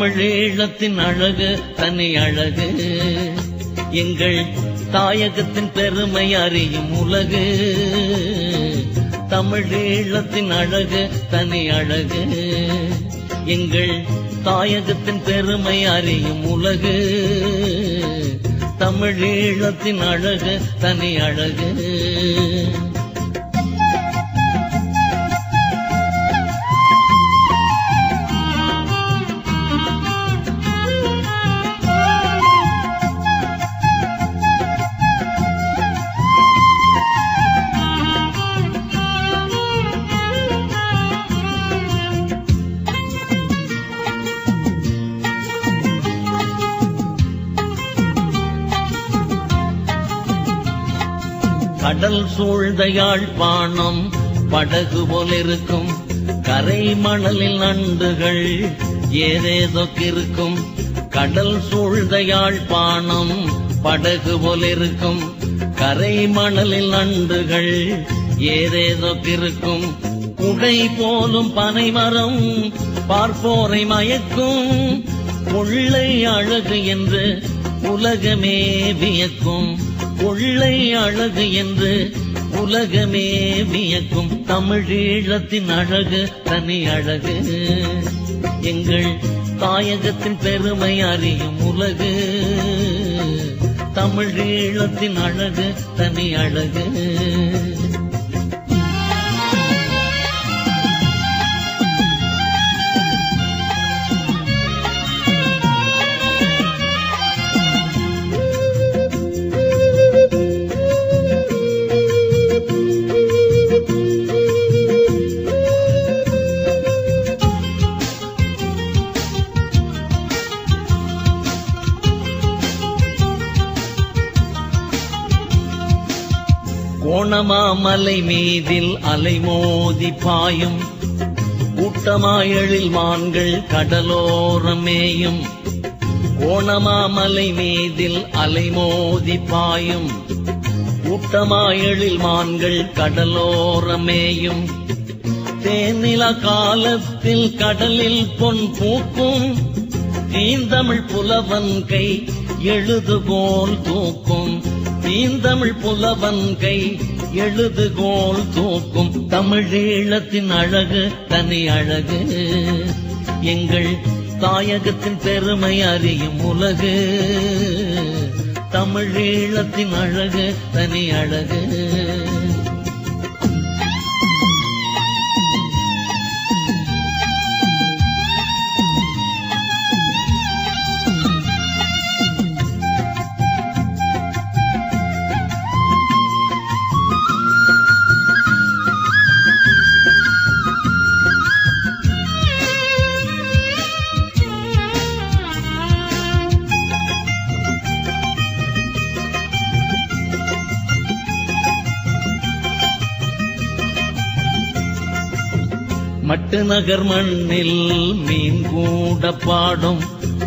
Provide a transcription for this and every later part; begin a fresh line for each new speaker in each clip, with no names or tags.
தமிழீழத்தின் அழகு தனி அழகு. எங்கள் தாயகத்தின் பெருமை அறியும் உலகு. தமிழீழத்தின் அழகு தனி அழகு. எங்கள் தாயகத்தின் பெருமை அறியும் உலகு. தமிழீழத்தின் அழகு தனி அழகு. கடல் சூழ்ந்த யாழ்ப்பாணம் படகு போலிருக்கும். கரை மணலில் நண்டுகள் ஏதேதோ இருக்கும் கடல் சூழ்ந்த யாழ்ப்பாணம் படகு போலிருக்கும். கரை மணலில் நண்டுகள் ஏதேதோ இருக்கும் குடை போலும் பனைமரம் பார்ப்போரை மயக்கும். கொள்ளை அழகு என்று உலகமே வியக்கும். கொள்ளை அழகு என்று உலகமே வியக்கும். தமிழீழத்தின் அழகு தனி அழகு. எங்கள் தாயகத்தின் பெருமை அறியும் உலகு. தமிழீழத்தின் அழகு தனி அழகு. கோணமாமலை மீதில் அலைமோதி பாயும். கூட்டமாயழில் மான்கள் கடலோரமேயும். கோணமாமலை மீதில் அலைமோதி பாயும். கூட்டமாயழில் மான்கள் கடலோரமேயும். தேனில காலத்தில் கடலில் பொன் பூக்கும். தீந்தமிழ் புலவன் கை எழுதுகோல் தூக்கும். தீந்தமிழ் புலவன் கை எழுதுகோல் தூக்கும் தமிழீழத்தின் அழகு தனி அழகு. எங்கள் தாயகத்தின் பெருமை அறியும் உலகு. தமிழீழத்தின் அழகு தனி அழகு. நகர் மண்ணில் மீன் கூட பாடும்.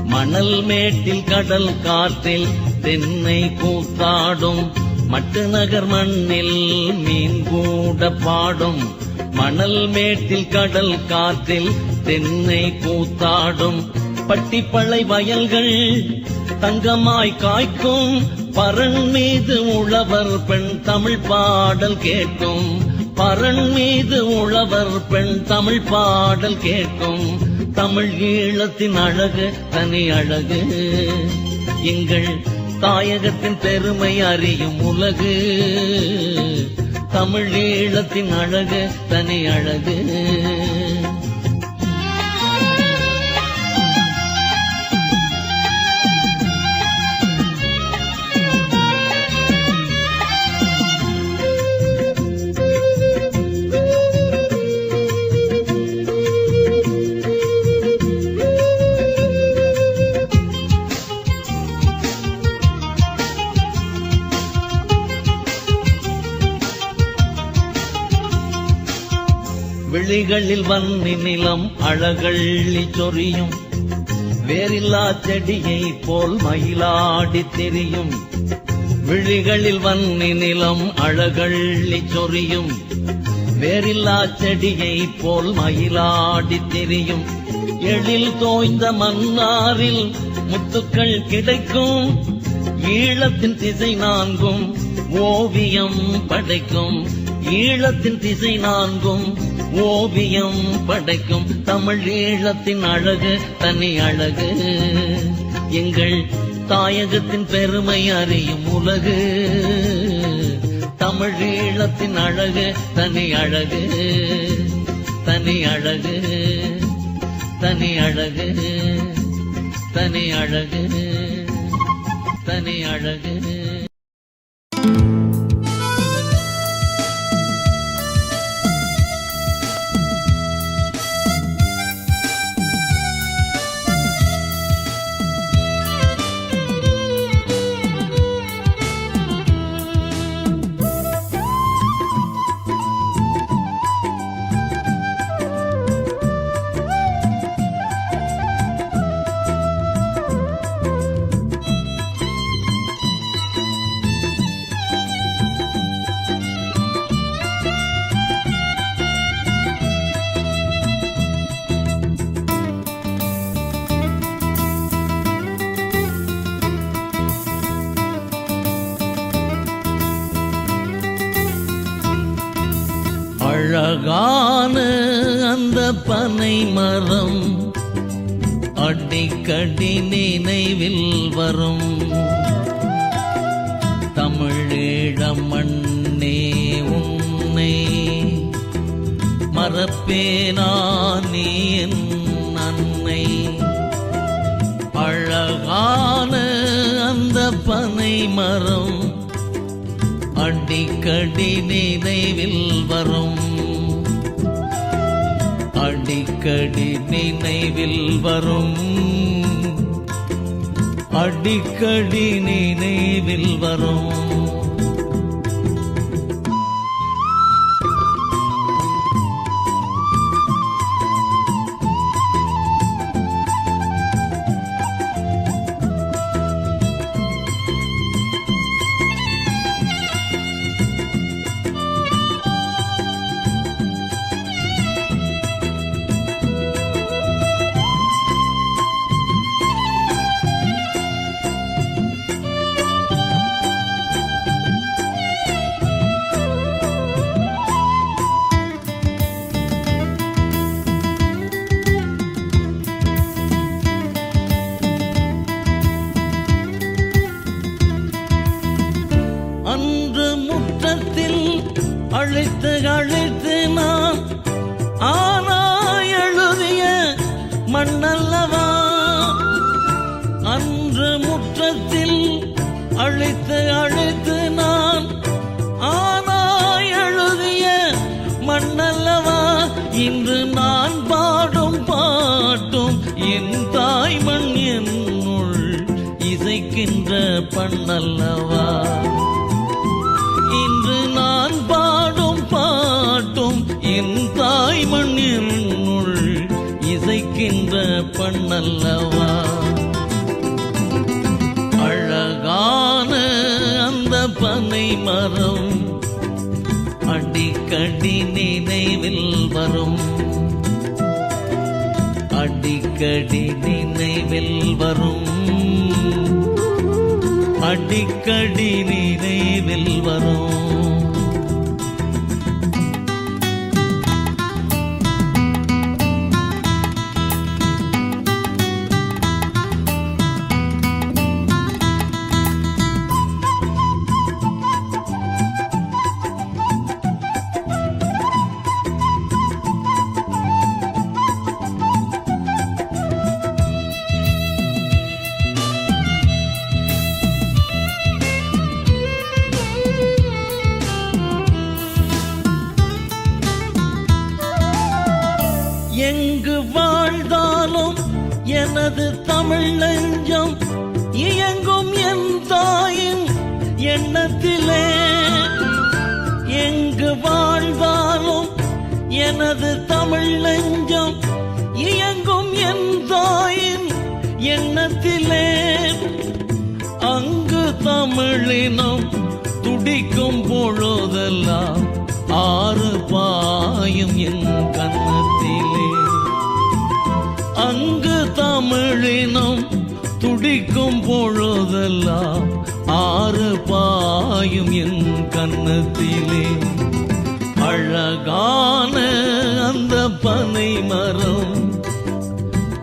மணல் மேட்டில் கடல் காற்றில் தென்னை கூத்தாடும் மட்டு நகர் மண்ணில் மீன் கூட பாடும். மணல் மேட்டில் கடல் காற்றில் தென்னை கூத்தாடும் பட்டிப்பளை வயல்கள் தங்கமாய் காய்க்கும். பரன் மீது உழவர் பெண் தமிழ் பாடல் கேட்கும். பரண் மீது உழவர் பெண் தமிழ் பாடல் கேட்கும். தமிழ் ஈழத்தின் அழகு தனி அழகு. எங்கள் தாயகத்தின் பெருமை அறியும் உலகு. தமிழ் ஈழத்தின் அழகு தனி அழகு. விழிகளில் வன்னி நிலம் அழகள்ளி சொரியும். வேறில்லா செடியை போல் மயிலாடி தெரியும். விழிகளில் வன்னி நிலம் அழகள்ளி சொரியும். வேறில்லா செடியை போல் மயிலாடி தெரியும். எழில் தோய்ந்த மன்னாரில் முத்துக்கள் கிடைக்கும். ஈழத்தின் திசை நான்கும் ஓவியம் படைக்கும். ஈழத்தின் திசை நான்கும் ஓவியம் படைக்கும் தமிழ் ஈழத்தின் அழகு தனி அழகு. எங்கள் தாயகத்தின் பெருமை அறியும் உலகு. தமிழ் ஈழத்தின் அழகு தனி அழகு. தனி அழகு தனி அழகு. தனி அழகு தனி அழகு. அழகான அந்த பனை மரம் அடிக்கடி நினைவில் வரும். தமிழீழம் மண்ணே உன்னை மறப்பேனா நீ என் அன்னை. அழகான அந்த பனை மரம் அடிக்கடி நினைவில் வரும். அடிக்கடி நினைவில் வரும். அடிக்கடி நினைவில் வரும். அழைத்து நான் ஆனா எழுதிய மண்ணல்லவா? இன்று நான் பாடும் பாட்டும் என் தாய் மண் என்னுள் இசைக்கின்ற பண்ணல்லவா? இன்று நான் பாடும் பாட்டும் என் தாய் மண்ணினுள் இசைக்கின்ற பண்ணல்லவா? அந்த மரம் அடிக்கடி நினைவில் வரும். அடிக்கடி நினைவில் வரும். அடிக்கடி நினைவில் வரும். தமிழினம் துடிக்கும் பொழுதெல்லாம் ஆறு பாயும் என் கன்னத்திலே. அங்கு தமிழினம் துடிக்கும் பொழுதெல்லாம் ஆறு பாயும் என் கன்னத்திலே. அழகான அந்த பனை மரம்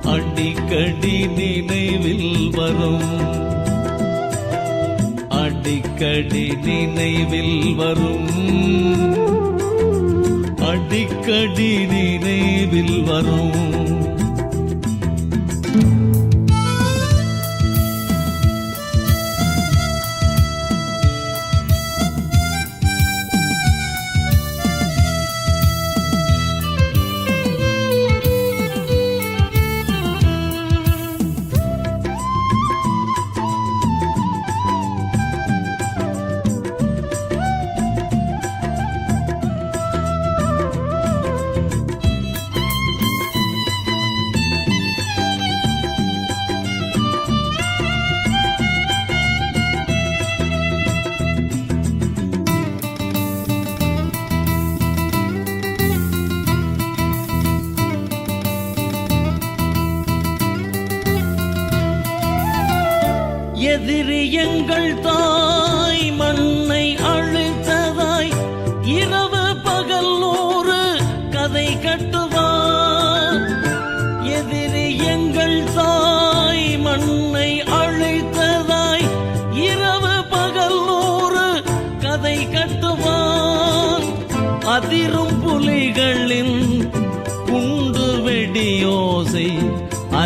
அடிக்கடி நினைவில் வரும். அடிக்கடி நினைவில் வரும். அடிக்கடி நினைவில் வரும்.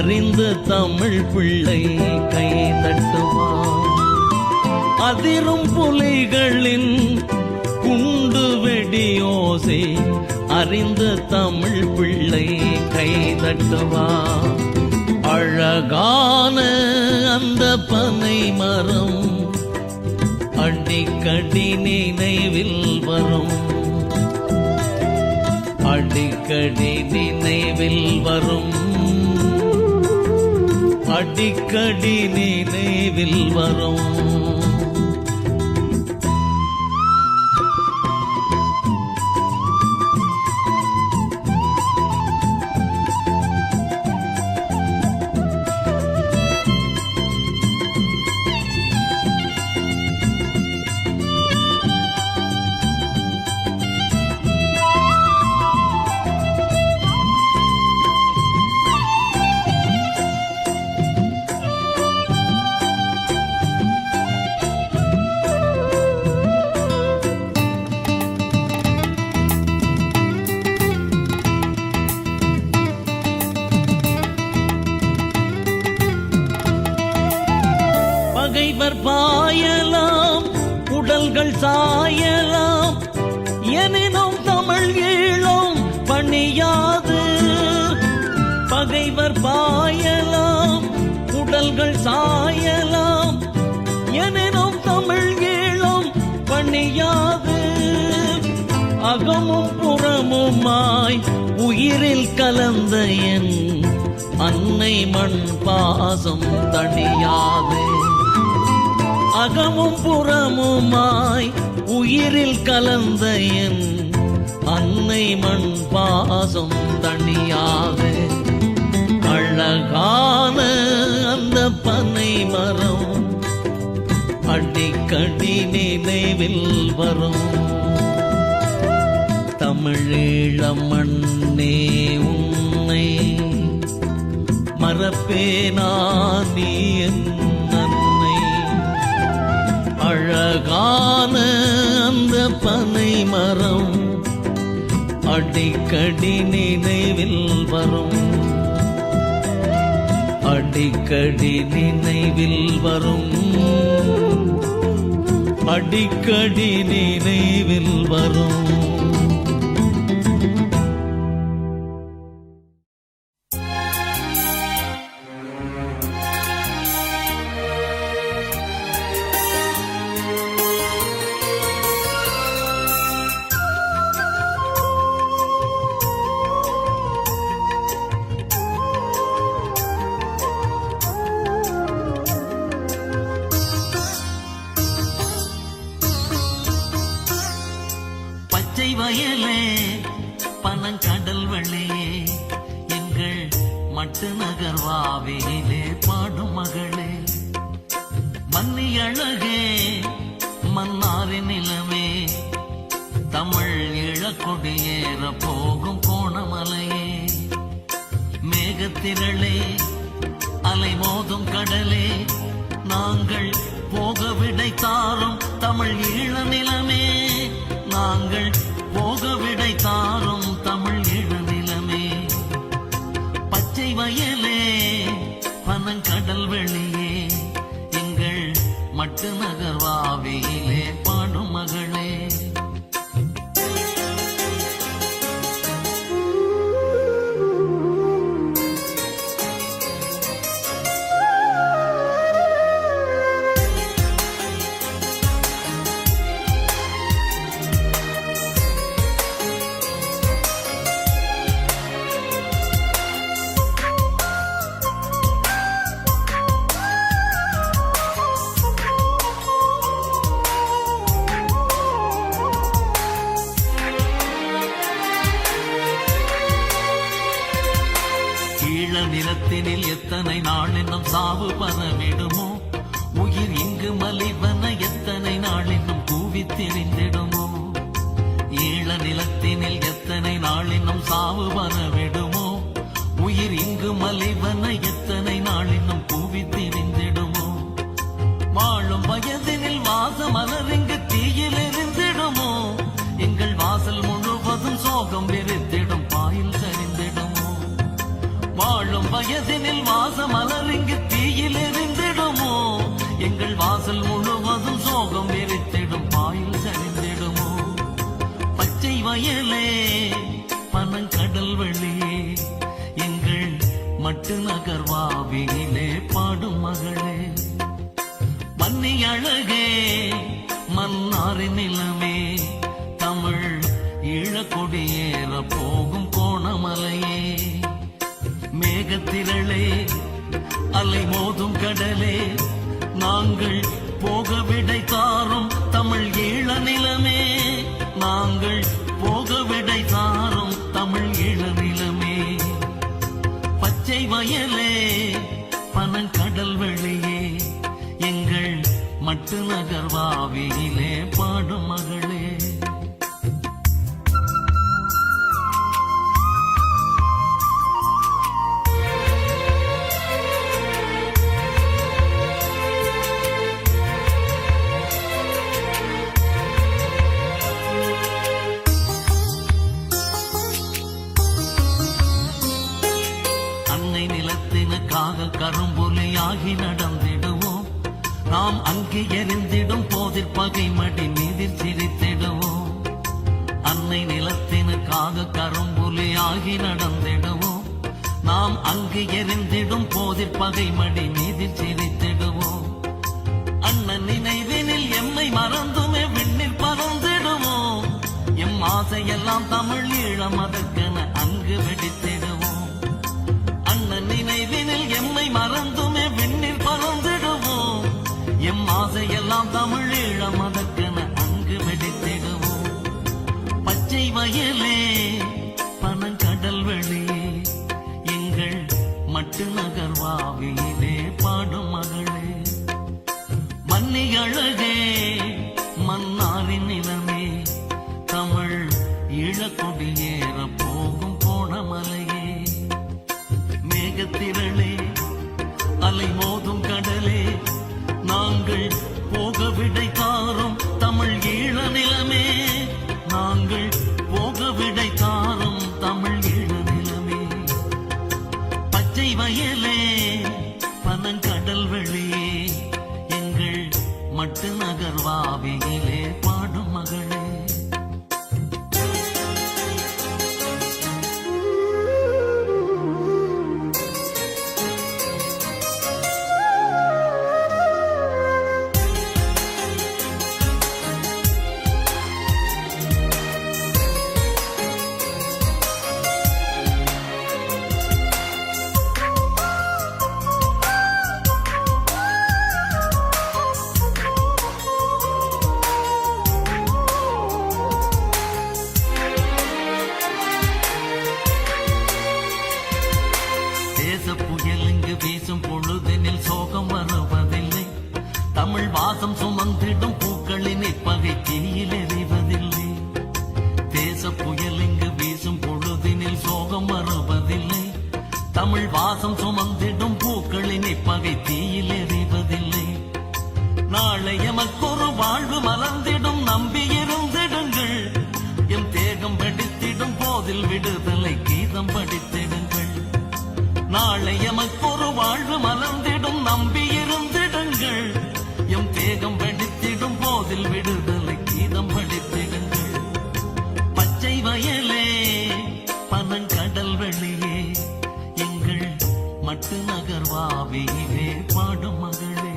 அறிந்த தமிழ் பிள்ளை கை தட்டுவான். அதிரும் புலிகளின் குண்டு வெடியோசை அறிந்த தமிழ் பிள்ளை கை தட்டுவான். அழகான அந்த பனை மரம் அடிக்கடி நினைவில் வரும். அடிக்கடி நினைவில் வரும். அடிக்கடி நினைவில் வரும். உடல்கள் சாயலாம். எனினும் தமிழ் ஈழம் பணியாது. அகமும் புறமுமாய் உயிரில் கலந்த என் அன்னை மண் பாசம் தனியாது அகமும் புறமுமாய் உயிரில் கலந்த என் அன்னை மண் பாசம் தனியாது அழகான அந்த மரம். அடிக்கடி நினைவில் வரும். தமிழீழ மண்ணே உன்னை மறப்பேனா நீ என்னை அழகான அந்த பனை மரம் அடிக்கடி நினைவில் வரும். அடிக்கடி நினைவில் வரும். அடிக்கடி நினைவில் வரும். மட்டு பாடும் மகளே மன்னி அழகே மன்னாரின் நிலமே. தமிழ் இழக்கொடியேற போகும் கோணமலையே. மேகத்திரளே அலை மோதும் கடலே நாங்கள் போக விடை தாரும் தமிழ் ஈழ நிலமே. நாங்கள் போக விடை தாரும் தமிழ் ஈழ நிலமே. பச்சை வயல் பனங்கடல் வெளியே எங்கள் மட்டு நகர்வாவியிலே வாழும் வயதினில் வாச மலரிங்கு தீயில் எரிந்திடுமோ? எங்கள் வாசல் முழுவதும் சோகம் எரித்திடும் பாயில் சரிந்திடுமோ? பச்சை வயலே பனங்கடல் வெளியே எங்கள் மட்டு நகர்வாவியிலே பாடும் மகளே. மன்னி அழகே மன்னாரின் நிலமே தமிழ் ஈழக்கொடியேற போகும் கோணமலையே. மேகத்திரளே அலை மோதும் கடலே. நாங்கள் போக விடை தாரும் தமிழ் ஈழ நிலமே. நாங்கள் போக விடை தாரும் தமிழ் ஈழ நிலமே. பச்சை வயலே பனங்கடல் வெளியே. எங்கள் மட்டு நகர்வாவியிலே பாடும் மகள் ஆகி நடந்திடுவோம் நாம் அங்கு எரிந்திடும் போதில் பகை மடி நீதில் சிரித்திடுவோம் அண்ணன் நினைவினில் எம்மை மறந்துமே விண்ணில் பறந்திடுவோம். எம் ஆசையெல்லாம் தமிழ் ஈழம் அதற்கு மட்டு நகர்வாவியிலே சோகம் வருவதில்லை. தமிழ் வாசம் சுமந்திடும் பூக்களின் இப்பகை தீயில் எறிவதில்லை. நாளை எமக்கொரு வாழ்வு மலர்ந்திடும் நம்பியிருந்திடுங்கள் எம் தேகம் வெடித்திடும் போதில் விடுதலை கீதம் படித்திடுங்கள். நாளை எமக்கொரு வாழ்வு மலர்ந்திடும் நம்பியிருந்திடுங்கள் எம் தேகம் வெடித்திடும் போதில் விடுதலை பாவியிலே பாடும் மகளே.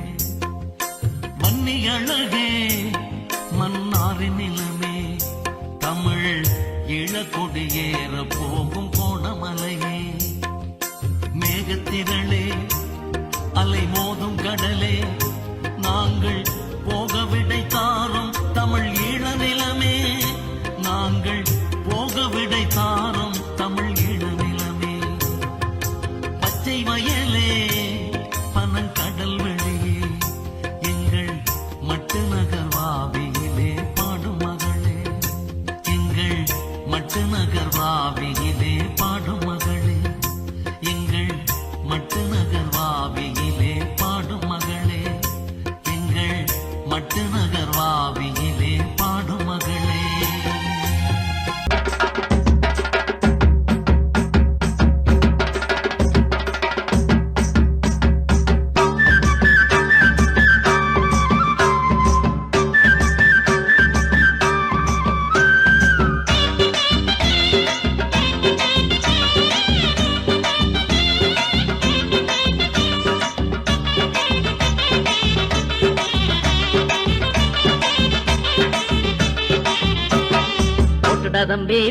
மன்னி அழகே மன்னாரின் நிலமே. தமிழ் இளக்கொடியேற போகும் கோணமலையே. மேகத்திரளே அலை மோதும் கடலே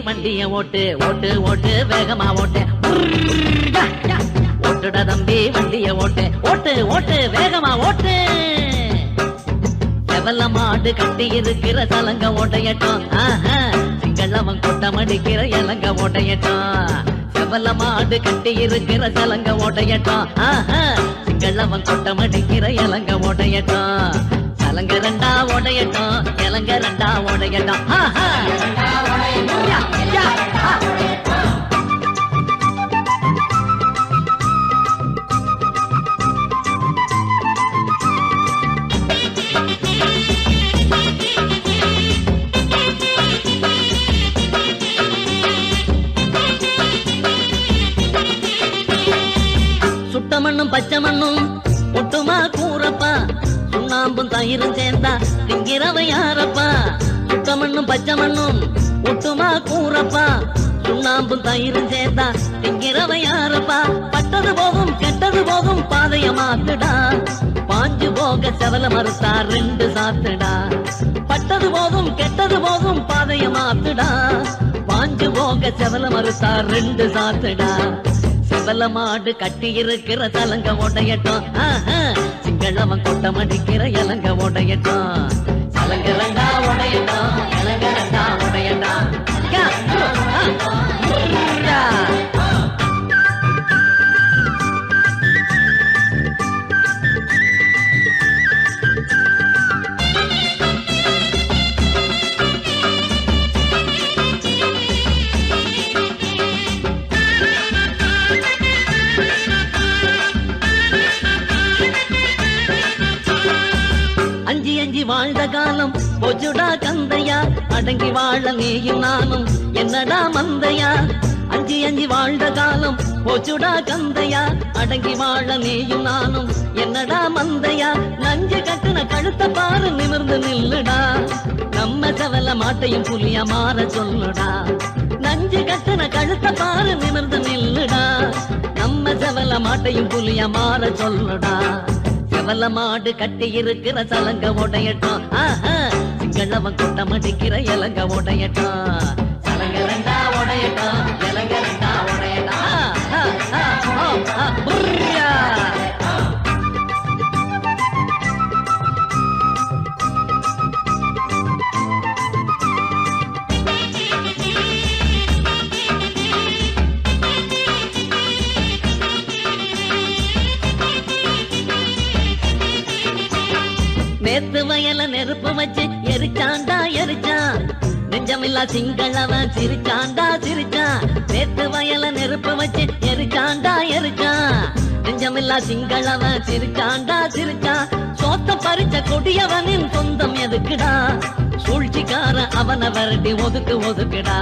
வண்டிய ஓட்டு ஓட்டு ஓட்டு வேகமா ஓட்டு. ஓட்டுடா தம்பி வண்டிய ஓட்டு ஓட்டு ஓட்டு வேகமா ஓட்டு. செவல்ல மாடு கட்டி இருக்கிற சலங்க ஓட்டையட்டும். சிங்களவன் கொட்டம் அடிக்கிற இலங்க ஓட்டையட்டும். செவல்ல மாடு கட்டி இருக்கிற சலங்க ஓட்டையட்டும். சிங்களவன் கொட்டம் அடிக்கிற இலங்க ஓட்டையட்டும். சலங்க ரெண்டா உடையட்டும் இலங்க ரெண்டா உடையட்டும் சுட்ட மண்ணும் பச்சை மண்ணும் சுண்ணாம்பும் தயிரும் சேர்ந்தா திங்கிறவ யாரப்பா? சுட்ட மண்ணும் பச்சை மண்ணும் ஒட்டுமா கூறப்பா? சுண்ணாம்பும் தயிரும் சேர்ந்தா திங்கிறவ யாரப்பா? பட்டது போகும் கெட்டது போகும் பாதைய மாத்துடா. பாஞ்சு போக செவல மறுத்தா ரெண்டு சாத்துடா. பட்டது போகும் கெட்டது போகும் பாதைய மாத்துடா. பாஞ்சு போக செவல மறுத்தா ரெண்டு சாத்துடா. செவல மாடு கட்டி இருக்கிற தலங்க உடையட்டும். கிழவன் கொட்டமடிக்கிற கொட்டம் அடிக்கிற இலங்க உடையட்டும் சலங்க ரெண்டா உடையட்டும் போச்சுடா கந்தையா அடங்கி வாழ நீயும் நானும். என்னடா மந்தையா நஞ்சு கட்டுன கழுத்த பாரு நிமிர்ந்து நில்லுடா. நம்ம செவல மாட்டையும் புலியா மாற சொல்லுடா. நஞ்சு கட்டுன கழுத்த பாரு நிமிர்ந்து நில்லுடா. நம்ம செவல மாட்டையும் புலியா மாற சொல்லுடா. செவல மாடு கட்டி இருக்கிற சலங்க உடையட்டும் சிங்களவன் கூட்டம் அடிக்கிற இலங்க உடையட்டும் நெருப்பு வச்சு எரிச்சாண்டா எரிச்சான். நெஞ்சமில்லா சிங்களவன் சிரிச்சாண்டா சிரிச்சான். நேத்து வயல நெருப்பு வச்சு எரிச்சாண்டா எரிச்சான். நெஞ்சமில்லா சிங்களவன் சிரிச்சாண்டா சிரிச்சான். சோத்த பறிச்ச கொடியவனின் சொந்தம் எதுக்குடா? சூழ்ச்சிக்கார அவனை வரட்டி ஒதுக்கு ஒதுக்குடா.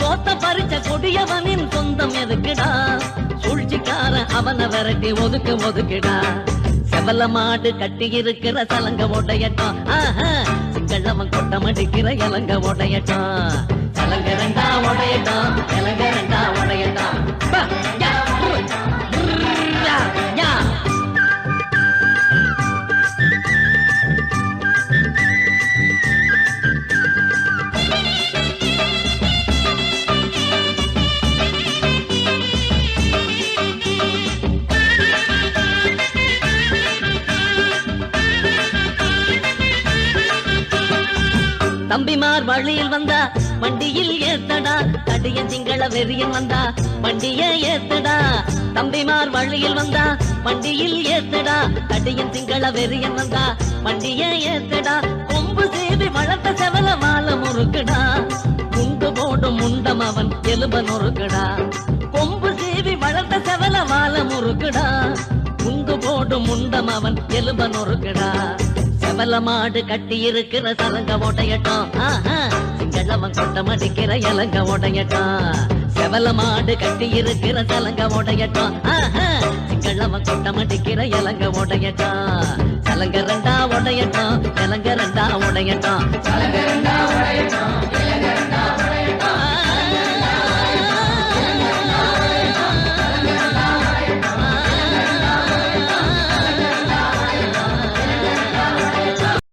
சோத்த பறிச்ச கொடியவனின் சொந்தம் எதுக்குடா? சூழ்ச்சிக்கார அவனை வரட்டி ஒதுக்கு ஒதுக்குடா. செவல மாடு கட்டி இருக்கிற சலங்க உடையட்டும் சிங்களவன் கொட்டம் அடிக்கிற இலங்க உடையட்டும் சலங்க ரெண்டா உடையட்டும் இலங்க ரெண்டா உடையட்டும் தம்பிமார் வழியில் வந்தா வண்டியில் ஏத்தடா தடியன் திங்கள வெறியன் வந்தா வண்டிய ஏத்தடா. தம்பிமார் வழியில் வந்தா வண்டியில் ஏத்தடா தடியன் திங்கள வெறியன் வந்தா வண்டிய ஏத்தடா. கொம்பு சேவி வளர்த்த செவல மால முறுக்குடா. குண்டு போடும் முண்டம் அவன் எலும்ப நொறுக்குடா. கொம்பு சேவி வளர்த்த செவல மால முறுக்குடா. குண்டு போடும் முண்டம் அவன் எலும்ப நொறுக்குடா. செவல மாடு கட்டி இருக்கிற சலங்க உடையட்டும் சிங்களவன் கொட்டம் அடிக்கிற இலங்க உடையட்டும் செவல மாடு கட்டி இருக்கிற சலங்க உடையட்டும் சிங்களவன் கொட்டம் அடிக்கிற இலங்க உடையட்டும் சலங்க ரெண்டா உடையட்டும் இலங்க ரெண்டா உடையட்டும் சலங்க ரெண்டா உடையட்டும்